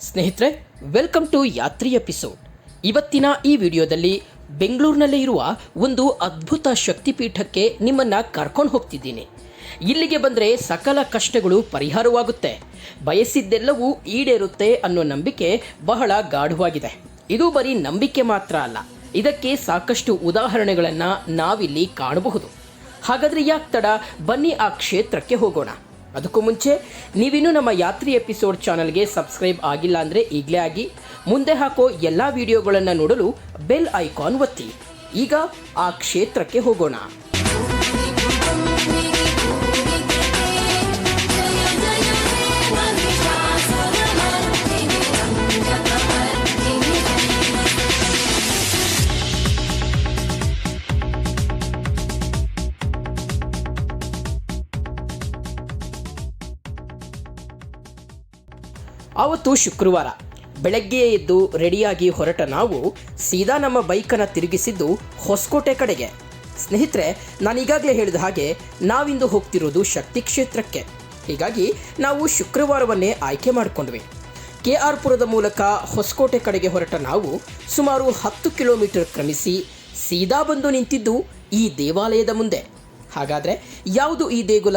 ಸ್ನೇಹಿತರೆ welcome to Yatri episode ಇವತ್ತಿನ ಈ ವಿಡಿಯೋದಲ್ಲಿ ಬೆಂಗಳೂರಿನಲ್ಲೇ ಇರುವ ಒಂದು ಅದ್ಭುತ ಶಕ್ತಿಪೀಠಕ್ಕೆ ನಿಮ್ಮನ್ನ ಕರ್ಕೊಂಡು ಹೋಗ್ತಿದ್ದೀನಿ. ಇಲ್ಲಿಗೆ ಬಂದರೆ ಸಕಲ ಕಷ್ಟಗಳು ಪರಿಹಾರವಾಗುತ್ತೆ. ಬಯಸಿದ್ದೆಲ್ಲವೂ ಈಡೇರುತ್ತೆ ಅನ್ನೋ ನಂಬಿಕೆ ಬಹಳ ಗಾಢವಾಗಿದೆ. ಇದು ಬರೀ ನಂಬಿಕೆ ಮಾತ್ರ ಅಲ್ಲ. ಇದಕ್ಕೆ ಸಾಕಷ್ಟು ಉದಾಹರಣೆಗಳನ್ನು ನಾವಿಲ್ಲಿ ಕಾಣಬಹುದು. ಹಾಗಾದ್ರೆ ಯಾಕೆ ತಡ? ಬನ್ನಿ ಆ ಕ್ಷೇತ್ರಕ್ಕೆ ಹೋಗೋಣ. ಅದಕ್ಕೂ ಮುಂಚೆ, ನೀವಿನ್ನೂ ನಮ್ಮ ಯಾತ್ರಿ ಎಪಿಸೋಡ್ ಚಾನಲ್ಗೆ ಸಬ್ಸ್ಕ್ರೈಬ್ ಆಗಿಲ್ಲ ಅಂದರೆ ಈಗಲೇ ಆಗಿ, ಮುಂದೆ ಹಾಕೋ ಎಲ್ಲ ವಿಡಿಯೋಗಳನ್ನು ನೋಡಲು ಬೆಲ್ ಐಕಾನ್ ಒತ್ತಿ. ಈಗ ಆ ಕ್ಷೇತ್ರಕ್ಕೆ ಹೋಗೋಣ. ಆವತ್ತು ಶುಕ್ರವಾರ. ಬೆಳಗ್ಗೆ ಎದ್ದು ರೆಡಿಯಾಗಿ ಹೊರಟ ನಾವು ಸೀದಾ ನಮ್ಮ ಬೈಕನ್ನು ತಿರುಗಿಸಿದ್ದು ಹೊಸಕೋಟೆ ಕಡೆಗೆ. ಸ್ನೇಹಿತರೆ ನಾನು ಈಗಾಗಲೇ ಹೇಳಿದ ಹಾಗೆ ನಾವಿಂದು ಹೋಗ್ತಿರೋದು ಶಕ್ತಿ ಕ್ಷೇತ್ರಕ್ಕೆ. ಹೀಗಾಗಿ ನಾವು ಶುಕ್ರವಾರವನ್ನೇ ಆಯ್ಕೆ ಮಾಡಿಕೊಂಡ್ವಿ. ಕೆ ಆರ್ ಪುರದ ಮೂಲಕ ಹೊಸಕೋಟೆ ಕಡೆಗೆ ಹೊರಟ ನಾವು ಸುಮಾರು ಹತ್ತು ಕಿಲೋಮೀಟರ್ ಕ್ರಮಿಸಿ ಸೀದಾ ಬಂದು ನಿಂತಿದ್ದು ಈ ದೇವಾಲಯದ ಮುಂದೆ. ಹಾಗಾದರೆ ಯಾವುದು ಈ ದೇಗುಲ?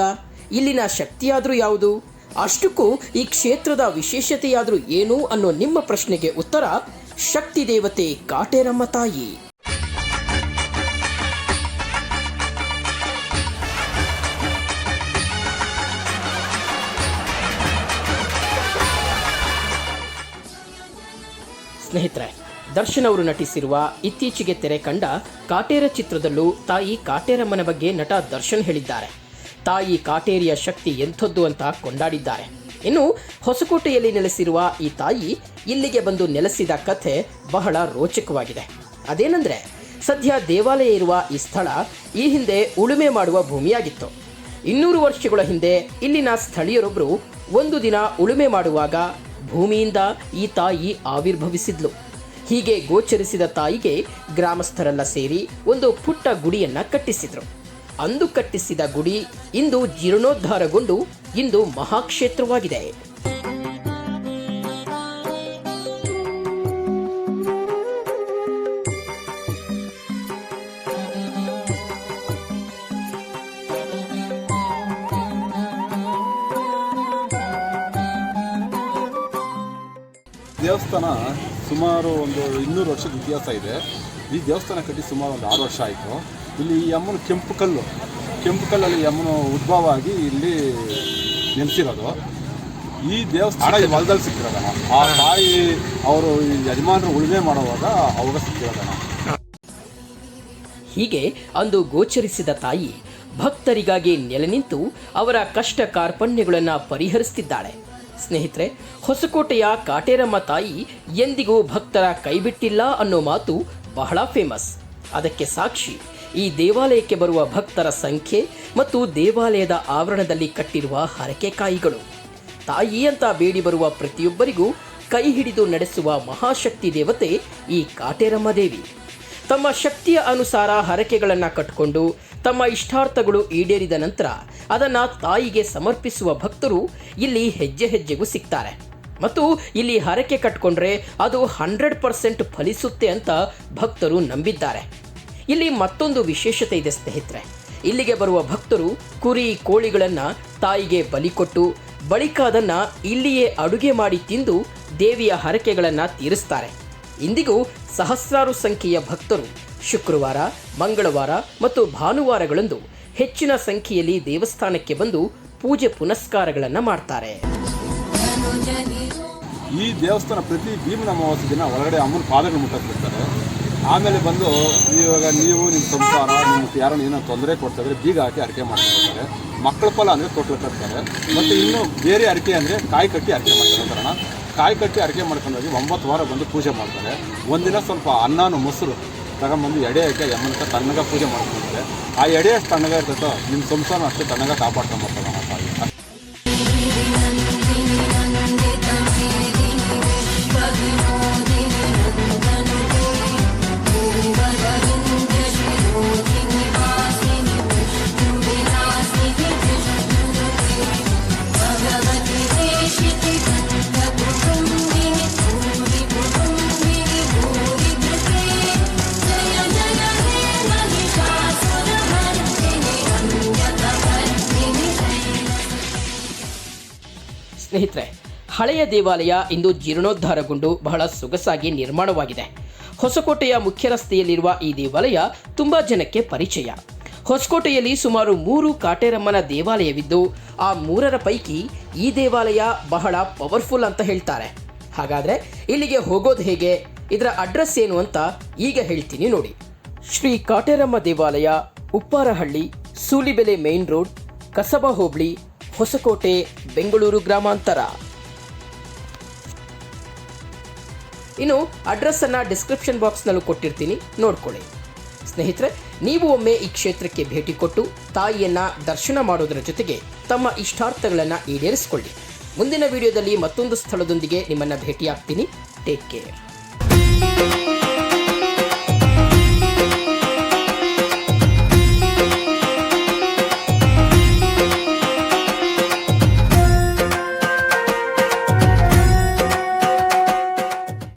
ಇಲ್ಲಿನ ಶಕ್ತಿಯಾದರೂ ಯಾವುದು? ಅಷ್ಟಕ್ಕೂ ಈ ಕ್ಷೇತ್ರದ ವಿಶೇಷತೆಯಾದರೂ ಏನು ಅನ್ನೋ ನಿಮ್ಮ ಪ್ರಶ್ನೆಗೆ ಉತ್ತರ, ಶಕ್ತಿ ದೇವತೆ ಕಾಟೇರಮ್ಮ ತಾಯಿ. ಸ್ನೇಹಿತರೆ, ದರ್ಶನ್ ಅವರು ನಟಿಸಿರುವ ಇತ್ತೀಚೆಗೆ ತೆರೆ ಕಂಡ ಕಾಟೇರ ಚಿತ್ರದಲ್ಲೂ ತಾಯಿ ಕಾಟೇರಮ್ಮನ ಬಗ್ಗೆ ನಟ ದರ್ಶನ್ ಹೇಳಿದ್ದಾರೆ. ತಾಯಿ ಕಾಟೇರಿಯ ಶಕ್ತಿ ಎಂಥದ್ದು ಅಂತ ಕೊಂಡಾಡಿದ್ದಾರೆ. ಇನ್ನು ಹೊಸಕೋಟೆಯಲ್ಲಿ ನೆಲೆಸಿರುವ ಈ ತಾಯಿ ಇಲ್ಲಿಗೆ ಬಂದು ನೆಲೆಸಿದ ಕಥೆ ಬಹಳ ರೋಚಕವಾಗಿದೆ. ಅದೇನೆಂದರೆ, ಸದ್ಯ ದೇವಾಲಯ ಇರುವ ಈ ಸ್ಥಳ ಈ ಹಿಂದೆ ಉಳುಮೆ ಮಾಡುವ ಭೂಮಿಯಾಗಿತ್ತು. ಇನ್ನೂರು ವರ್ಷಗಳ ಹಿಂದೆ ಇಲ್ಲಿನ ಸ್ಥಳೀಯರೊಬ್ಬರು ಒಂದು ದಿನ ಉಳುಮೆ ಮಾಡುವಾಗ ಭೂಮಿಯಿಂದ ಈ ತಾಯಿ ಆವಿರ್ಭವಿಸಿದ್ಲು. ಹೀಗೆ ಗೋಚರಿಸಿದ ತಾಯಿಗೆ ಗ್ರಾಮಸ್ಥರೆಲ್ಲ ಸೇರಿ ಒಂದು ಪುಟ್ಟ ಗುಡಿಯನ್ನು ಕಟ್ಟಿಸಿದ್ರು. ಅಂದು ಕಟ್ಟಿಸಿದ ಗುಡಿ ಇಂದು ಜೀರ್ಣೋದ್ಧಾರಗೊಂಡು ಇಂದು ಮಹಾಕ್ಷೇತ್ರವಾಗಿದೆ. ದೇವಸ್ಥಾನ ಸುಮಾರು ಒಂದು ಇನ್ನೂರು ವರ್ಷದ ಇತಿಹಾಸ ಇದೆ. ಈ ದೇವಸ್ಥಾನ ಕಟ್ಟಿ ಸುಮಾರು ಒಂದು ಆರು ವರ್ಷ ಆಯಿತು. ಇಲ್ಲಿ ಈ ಅಮ್ಮನ ಕೆಂಪು ಕಲ್ಲು, ಕೆಂಪು ಕಲ್ಲಲ್ಲಿ ಅಮ್ಮನ ಉದ್ಭವ ಆಗಿ ಇಲ್ಲಿ ನೆಲೆಸಿರೋದು. ಈ ದೇವಸ್ಥಾನ ಈ ಹೊಲದಲ್ಲಿ ಸಿಕ್ಕಿರೋದಣ ಆ ತಾಯಿ ಅವರು ಯಜಮಾನರು ಉಳುಮೆ ಮಾಡುವಾಗ ಅವಾಗ ಸಿಕ್ಕಿರೋದಣ ಹೀಗೆ ಅಂದು ಗೋಚರಿಸಿದ ತಾಯಿ ಭಕ್ತರಿಗಾಗಿ ನೆಲೆ ನಿಂತು ಅವರ ಕಷ್ಟ ಕಾರ್ಪಣ್ಯಗಳನ್ನು ಪರಿಹರಿಸುತ್ತಿದ್ದಾಳೆ ಸ್ನೇಹಿತರೆ, ಹೊಸಕೋಟೆಯ ಕಾಟೇರಮ್ಮ ತಾಯಿ ಎಂದಿಗೂ ಭಕ್ತರ ಕೈಬಿಟ್ಟಿಲ್ಲ ಅನ್ನೋ ಮಾತು ಬಹಳ ಫೇಮಸ್ ಅದಕ್ಕೆ ಸಾಕ್ಷಿ ಈ ದೇವಾಲಯಕ್ಕೆ ಬರುವ ಭಕ್ತರ ಸಂಖ್ಯೆ ಮತ್ತು ದೇವಾಲಯದ ಆವರಣದಲ್ಲಿ ಕಟ್ಟಿರುವ ಹರಕೆಕಾಯಿಗಳು. ತಾಯಿ ಅಂತ ಬೇಡಿ ಬರುವ ಪ್ರತಿಯೊಬ್ಬರಿಗೂ ಕೈ ಹಿಡಿದು ನಡೆಸುವ ಮಹಾಶಕ್ತಿ ದೇವತೆ ಈ ಕಾಟೇರಮ್ಮ ದೇವಿ. ತಮ್ಮ ಶಕ್ತಿಯ ಅನುಸಾರ ಹರಕೆಗಳನ್ನು ಕಟ್ಟಿಕೊಂಡು ತಮ್ಮ ಇಷ್ಟಾರ್ಥಗಳು ಈಡೇರಿದ ನಂತರ ಅದನ್ನು ತಾಯಿಗೆ ಸಮರ್ಪಿಸುವ ಭಕ್ತರು ಇಲ್ಲಿ ಹೆಜ್ಜೆ ಹೆಜ್ಜೆಗೂ ಸಿಗ್ತಾರೆ. ಮತ್ತು ಇಲ್ಲಿ ಹರಕೆ ಕಟ್ಕೊಂಡ್ರೆ ಅದು ಹಂಡ್ರೆಡ್ ಪರ್ಸೆಂಟ್ ಫಲಿಸುತ್ತೆ ಅಂತ ಭಕ್ತರು ನಂಬಿದ್ದಾರೆ. ಇಲ್ಲಿ ಮತ್ತೊಂದು ವಿಶೇಷತೆ ಇದೆ ಸ್ನೇಹಿತರೆ. ಇಲ್ಲಿಗೆ ಬರುವ ಭಕ್ತರು ಕುರಿ ಕೋಳಿಗಳನ್ನು ತಾಯಿಗೆ ಬಲಿ ಕೊಟ್ಟು, ಬಳಿಕ ಅದನ್ನು ಇಲ್ಲಿಯೇ ಅಡುಗೆ ಮಾಡಿ ತಿಂದು ದೇವಿಯ ಹರಕೆಗಳನ್ನು ತೀರಿಸ್ತಾರೆ. ಇಂದಿಗೂ ಸಹಸ್ರಾರು ಸಂಖ್ಯೆಯ ಭಕ್ತರು ಶುಕ್ರವಾರ, ಮಂಗಳವಾರ ಮತ್ತು ಭಾನುವಾರಗಳಂದು ಹೆಚ್ಚಿನ ಸಂಖ್ಯೆಯಲ್ಲಿ ದೇವಸ್ಥಾನಕ್ಕೆ ಬಂದು ಪೂಜೆ ಪುನಸ್ಕಾರಗಳನ್ನು ಮಾಡ್ತಾರೆ. ಈ ದೇವಸ್ಥಾನ ಪ್ರತಿ ಭೀಮನ ಅಮಾವಾಸ್ಯ ದಿನ ಒಳಗಡೆ ಅಮ್ಮನ ಪಾದಗಳು ಮುಟ್ಟಕ್ಕೆ ಬಿಡ್ತಾರೆ ಆಮೇಲೆ ಬಂದು ಇವಾಗ ನೀವು ನಿಮ್ಮ ಸಂಸಾರ, ನಿಮ್ಮ ಯಾರನ್ನ ಏನೋ ತೊಂದರೆ ಕೊಡ್ತಾಯಿದ್ರೆ ಬೀಗ ಹಾಕಿ ಅಡಿಕೆ ಮಾಡ್ತಾರೆ ಮಕ್ಕಳ ಫಲ ಅಂದರೆ ತೊಟ್ಲು ಕಟ್ತಾರೆ. ಮತ್ತು ಇನ್ನು ಬೇರೆ ಅರಕೆ ಅಂದರೆ ಕಾಯಿ ಕಟ್ಟಿ ಅರಕೆ ಮಾಡ್ತಾರೆ. ಕಾರಣ, ಕಾಯಿ ಕಟ್ಟಿ ಅರಕೆ ಮಾಡ್ಕೊಂಡೋಗಿ ಒಂಬತ್ತು ವಾರ ಬಂದು ಪೂಜೆ ಮಾಡ್ತಾರೆ. ಒಂದಿನ ಸ್ವಲ್ಪ ಅನ್ನನು ಮೊಸರು ತಗೊಂಬಂದು ಎಡೆ ಹಾಕಿ ಯಮ್ಮನ ತಣ್ಣಗ ಪೂಜೆ ಮಾಡ್ಕೊತಾರೆ. ಆ ಎಡೆ ಅಷ್ಟು ತಣ್ಣಗ ಇರ್ತೈತೋ ನಿಮ್ಮ ಸಂಸಾರ ಅಷ್ಟು ತಣ್ಣಗ ಕಾಪಾಡ್ಕೊಂಬರ್ತಾರೆ ನಮ್ಮ ತಾಯಿ. ಸ್ನೇಹಿತರೆ, ಹಳೆಯ ದೇವಾಲಯ ಇಂದು ಜೀರ್ಣೋದ್ಧಾರಗೊಂಡು ಬಹಳ ಸೊಗಸಾಗಿ ನಿರ್ಮಾಣವಾಗಿದೆ. ಹೊಸಕೋಟೆಯ ಮುಖ್ಯ ರಸ್ತೆಯಲ್ಲಿರುವ ಈ ದೇವಾಲಯ ತುಂಬ ಜನಕ್ಕೆ ಪರಿಚಯ. ಹೊಸಕೋಟೆಯಲ್ಲಿ ಸುಮಾರು ಮೂರು ಕಾಟೇರಮ್ಮನ ದೇವಾಲಯವಿದ್ದು, ಆ ಮೂರರ ಪೈಕಿ ಈ ದೇವಾಲಯ ಬಹಳ ಪವರ್ಫುಲ್ ಅಂತ ಹೇಳ್ತಾರೆ. ಹಾಗಾದರೆ ಇಲ್ಲಿಗೆ ಹೋಗೋದು ಹೇಗೆ? ಇದರ ಅಡ್ರೆಸ್ ಏನು ಅಂತ ಈಗ ಹೇಳ್ತೀನಿ ನೋಡಿ. ಶ್ರೀ ಕಾಟೇರಮ್ಮ ದೇವಾಲಯ, ಉಪ್ಪಾರಹಳ್ಳಿ, ಸೂಲಿಬೆಲೆ ಮೇನ್ ರೋಡ್, ಕಸಬಾ ಹೋಬಳಿ, ಹೊಸಕೋಟೆ, ಬೆಂಗಳೂರು ಗ್ರಾಮಾಂತರ. ಇನ್ನು ಅಡ್ರೆಸ್ ಅನ್ನ ಡಿಸ್ಕ್ರಿಪ್ಷನ್ ಬಾಕ್ಸ್ನಲ್ಲೂ ಕೊಟ್ಟಿರ್ತೀನಿ, ನೋಡ್ಕೊಳ್ಳಿ. ಸ್ನೇಹಿತರೆ, ನೀವು ಒಮ್ಮೆ ಈ ಕ್ಷೇತ್ರಕ್ಕೆ ಭೇಟಿ ಕೊಟ್ಟು ತಾಯಿಯನ್ನ ದರ್ಶನ ಮಾಡೋದರ ಜೊತೆಗೆ ತಮ್ಮ ಇಷ್ಟಾರ್ಥಗಳನ್ನು ಈಡೇರಿಸಿಕೊಳ್ಳಿ. ಮುಂದಿನ ವಿಡಿಯೋದಲ್ಲಿ ಮತ್ತೊಂದು ಸ್ಥಳದೊಂದಿಗೆ ನಿಮ್ಮನ್ನ ಭೇಟಿಯಾಗ್ತೀನಿ. Take care